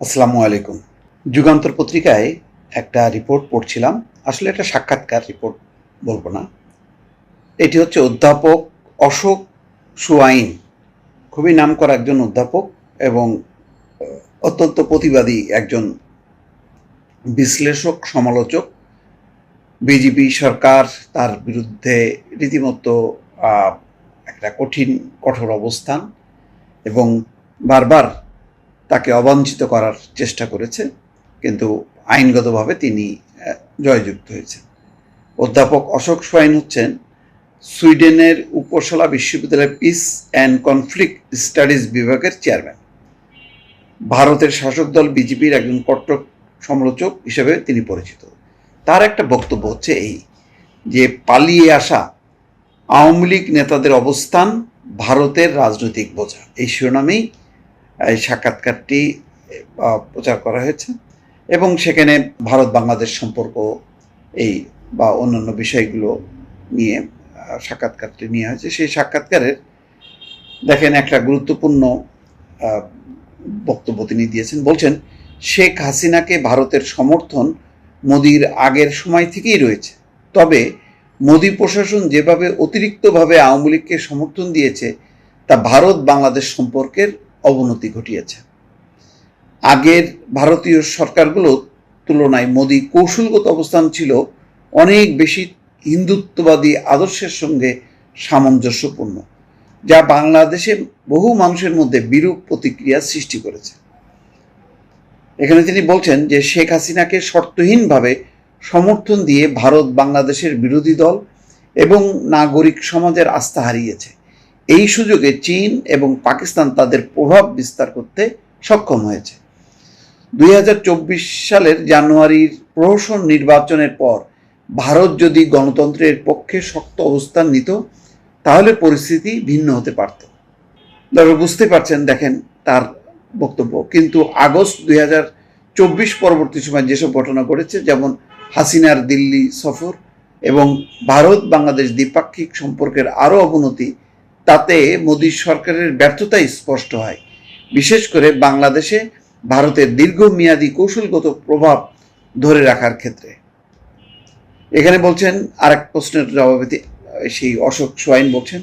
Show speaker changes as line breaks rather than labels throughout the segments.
আসসালামু আলাইকুম। যুগান্তর পত্রিকায় একটা রিপোর্ট পড়ছিলাম। আসলে একটা সাক্ষাৎকার রিপোর্ট বলব না। এটি হচ্ছে অধ্যাপক অশোক সুয়াইন। খুবই নামকরা একজন অধ্যাপক এবং অত্যন্ত প্রতিবাদী একজন বিশ্লেষক, সমালোচক। বিজেপি সরকার তার বিরুদ্ধে রীতিমতো একটা কঠিন, কঠোর অবস্থান এবং বারবার তাকে অবাঞ্ছিত করার চেষ্টা করেছে, কিন্তু আইনগতভাবে তিনি জয়যুক্ত হয়েছেন। অধ্যাপক অশোক সোয়াইন হচ্ছেন সুইডেনের উপসালা বিশ্ববিদ্যালয়ের পিস অ্যান্ড কনফ্লিক্ট স্টাডিজ বিভাগের চেয়ারম্যান। ভারতের শাসক দল বিজেপির একজন কট্টর সমালোচক হিসেবে তিনি পরিচিত। তার একটা বক্তব্য হচ্ছে এই যে, পালিয়ে আসা আওয়ামী লীগ নেতাদের অবস্থান ভারতের রাজনৈতিক বোঝা। এই শিরোনামেই এই সাক্ষাৎকারটি প্রচার করা হয়েছে এবং সেখানে ভারত বাংলাদেশ সম্পর্ক এই বা অন্যান্য বিষয়গুলো নিয়ে সাক্ষাৎকারটি নেওয়া হয়েছে। সেই সাক্ষাৎকারের দেখেন একটা গুরুত্বপূর্ণ বক্তব্য তিনি দিয়েছেন। বলছেন, শেখ হাসিনাকে ভারতের সমর্থন মোদির আগের সময় থেকেই রয়েছে। তবে মোদী প্রশাসন যেভাবে অতিরিক্তভাবে আওয়ামী লীগকে সমর্থন দিয়েছে, তা ভারত বাংলাদেশ সম্পর্কের অবনতি ঘটিয়েছে। আগের ভারতীয় সরকারগুলোর তুলনায় মোদী কৌশলগত অবস্থান ছিল অনেক বেশি হিন্দুত্ববাদী আদর্শের সঙ্গে সামঞ্জস্যপূর্ণ, যা বাংলাদেশে বহু মানুষের মধ্যে বিরূপ প্রতিক্রিয়া সৃষ্টি করেছে। এখানে তিনি বলছেন যে শেখ হাসিনাকে শর্তহীনভাবে সমর্থন দিয়ে ভারত বাংলাদেশের বিরোধী দল এবং নাগরিক সমাজের আস্থা হারিয়েছে। এই সুযোগে চীন এবং পাকিস্তান তাদের প্রভাব বিস্তার করতে সক্ষম হয়েছে। দুই হাজার চব্বিশ সালের জানুয়ারির প্রহসন নির্বাচনের পর ভারত যদি গণতন্ত্রের পক্ষে শক্ত অবস্থান নিত, তাহলে পরিস্থিতি ভিন্ন হতে পারত। তবে বুঝতে পারছেন, দেখেন তার বক্তব্য। কিন্তু আগস্ট দুই পরবর্তী সময় যেসব ঘটনা ঘটেছে, যেমন হাসিনার দিল্লি সফর এবং ভারত বাংলাদেশ দ্বিপাক্ষিক সম্পর্কের আরও অবনতি তাতে মোদী সরকারের ব্যর্থতাই স্পষ্ট হয়। বিশেষ করে বাংলাদেশে ভারতের দীর্ঘমেয়াদী কৌশলগত প্রভাব ধরে রাখার ক্ষেত্রে। এখানে বলছেন, আরেক প্রশ্নের জবাবে সেই অশোক সোয়াইন বলছেন,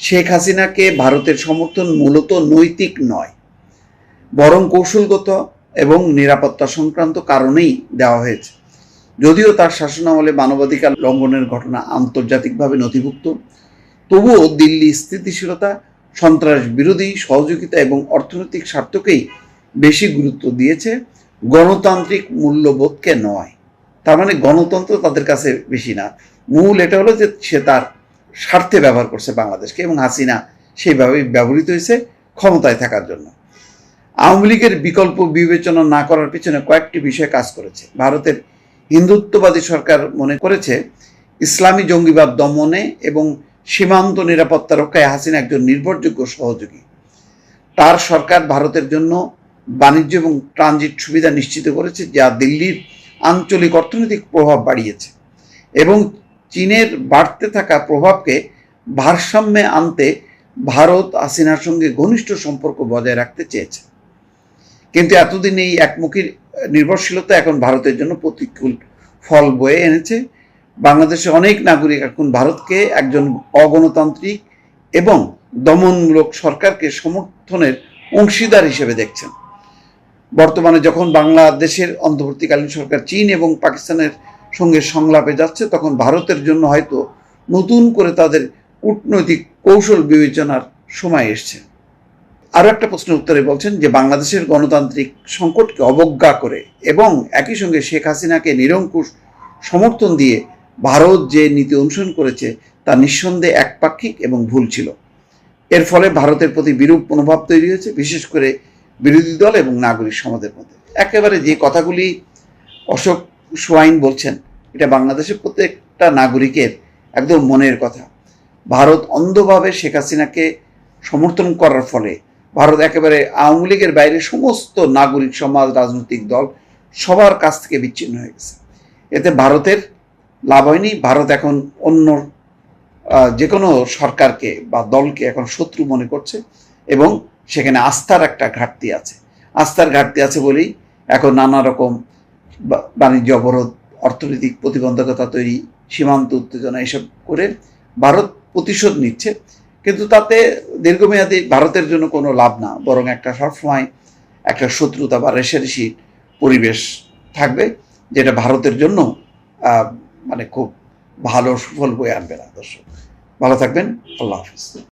শেখ হাসিনাকে ভারতের সমর্থন মূলত নৈতিক নয়, বরং কৌশলগত এবং নিরাপত্তা সংক্রান্ত কারণেই দেওয়া হয়েছে। যদিও তার শাসনামলে মানবাধিকার লঙ্ঘনের ঘটনা আন্তর্জাতিকভাবে নথিভুক্ত তবুও দিল্লি স্থিতিশীলতা, সন্ত্রাস বিরোধী, সহযোগিতা এবং অর্থনৈতিক স্বার্থকেই বেশি গুরুত্ব দিয়েছে গণতান্ত্রিক মূল্যবোধকে নয়। তার মানে গণতন্ত্র তাদের কাছে বেশি না। মূল এটা হলো যে সে তার স্বার্থে ব্যবহার করছে বাংলাদেশকে এবং হাসিনা সেইভাবে ব্যবহৃত হয়েছে ক্ষমতায় থাকার জন্য। আওয়ামী লীগের বিকল্প বিবেচনা না করার পিছনে কয়েকটি বিষয় কাজ করেছে। ভারতের হিন্দুত্ববাদী সরকার মনে করেছে, ইসলামী জঙ্গিবাদ দমনে এবং সীমান্ত নিরাপত্তা রক্ষায় হাসিনা একজন নির্ভরযোগ্য সহযোগী। তার সরকার ভারতের জন্য বাণিজ্য এবং ট্রানজিট সুবিধা নিশ্চিত করেছে, যা দিল্লির আঞ্চলিক অর্থনৈতিক প্রভাব বাড়িয়েছে এবং চীনের বাড়তে থাকা প্রভাবকে ভারসাম্যে আনতে ভারত হাসিনার সঙ্গে ঘনিষ্ঠ সম্পর্ক বজায় রাখতে চেয়েছে। কিন্তু এতদিন এই একমুখী নির্ভরশীলতা এখন ভারতের জন্য প্রতিকূল ফল বয়ে এনেছে। বাংলাদেশে অনেক নাগরিক এখন ভারতকে একজন অগণতান্ত্রিক এবং দমনমূলক সরকারকে সমর্থনের অংশীদার হিসেবে দেখছেন। বর্তমানে যখন বাংলাদেশের অন্তর্বর্তীকালীন সরকার চীন এবং পাকিস্তানের সঙ্গে সংলাপে যাচ্ছে, তখন ভারতের জন্য হয়তো নতুন করে তাদের কূটনৈতিক কৌশল বিবেচনার সময় এসছে। আরও একটা প্রশ্নের উত্তরে বলছেন যে, বাংলাদেশের গণতান্ত্রিক সংকটকে অবজ্ঞা করে এবং একই সঙ্গে শেখ হাসিনাকে নিরঙ্কুশ সমর্থন দিয়ে ভারত যে নীতি অনুসরণ করেছে, তা নিঃসন্দেহে একপাক্ষিক এবং ভুল ছিল। এর ফলে ভারতের প্রতি বিরূপ মনোভাব তৈরি হয়েছে, বিশেষ করে বিরোধী দল এবং নাগরিক সমাজের মধ্যে। একেবারে যে কথাগুলি অশোক সোয়াইন বলছেন, এটা বাংলাদেশের প্রত্যেকটা নাগরিকের একদম মনের কথা। ভারত অন্ধভাবে শেখ হাসিনাকে সমর্থন করার ফলে, ভারত একেবারে আওয়ামী লীগের বাইরে সমস্ত নাগরিক, সমাজ, রাজনৈতিক দল সবার কাছ থেকে বিচ্ছিন্ন হয়ে গেছে। এতে ভারতের লাভ হয়নি। ভারত এখন অন্য যে কোনো সরকারকে বা দলকে এখন শত্রু মনে করছে এবং সেখানে আস্থার একটা ঘাটতি আছে। আস্থার ঘাটতি আছে বলেই এখন নানা রকম বাণিজ্য অবরোধ, অর্থনৈতিক প্রতিবন্ধকতা তৈরি, সীমান্ত উত্তেজনা এসব করে ভারত প্রতিশোধ নিচ্ছে। কিন্তু তাতে দীর্ঘমেয়াদী ভারতের জন্য কোনো লাভ না, বরং একটা সবসময় একটা শত্রুতা বা রেশারেশি পরিবেশ থাকবে, যেটা ভারতের জন্য মানে খুব ভালো সুফল বয়ে আনবে না দর্শক ভালো থাকবেন আল্লাহ হাফিজ।